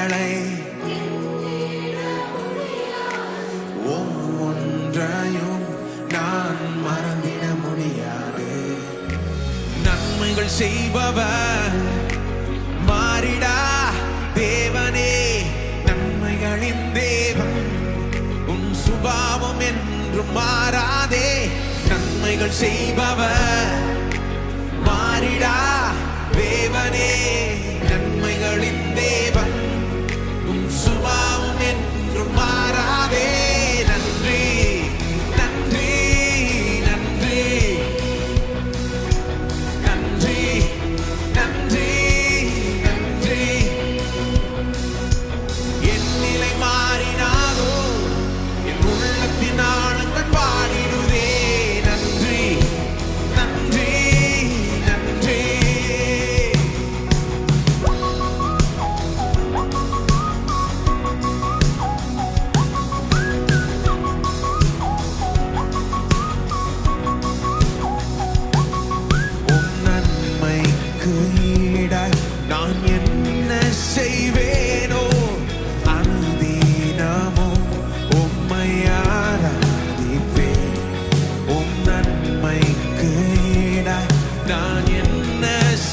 நன்மைகளை ஒவ்வொன்றையும் நான் மறந்திட முடியாது. நன்மைகள் செய்பவர் மாறிடா தேவனே நன்மைகளின் தேவன். உன் சுபாவம் என்று மாறாதே நன்மைகள் செய்பவர் மாறிடா தேவனே. நன்மைக்கு ஈடாய் நான் என்ன செய்வேனோ அனுதீனமோ உம்மை ஆராதிப்பேன். உம் நன்மைக்கு ஈடாய் நான் என்ன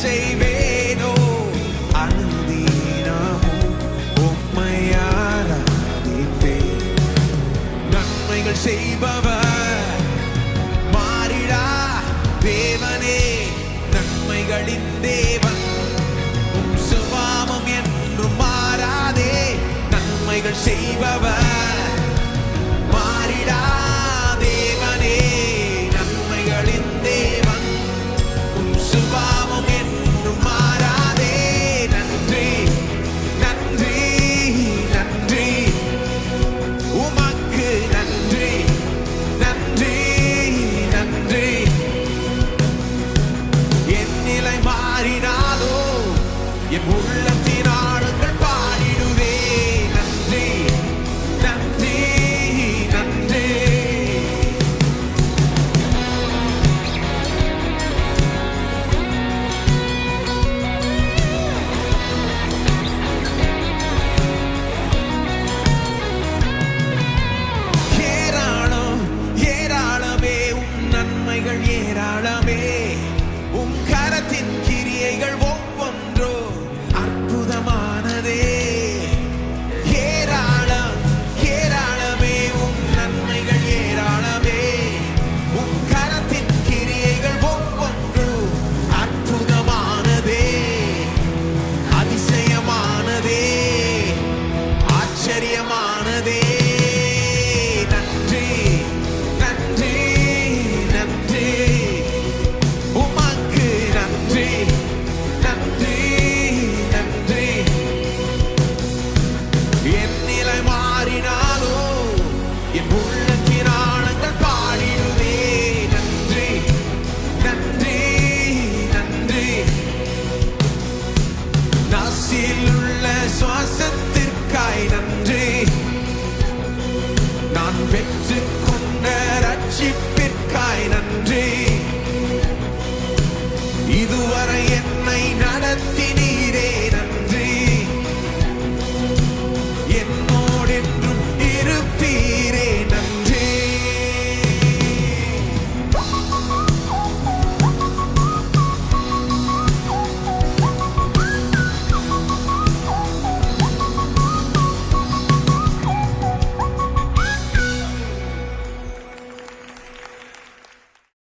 செய்வேனோ அனுதீனமோ உம்மை ஆராதிப்பேன். நன்மைகள் செய்பவர் நன்மைகளின் தேவன் சுபாவம் என்றும் மாறாதே. நன்மைகள் செய்பவர். We're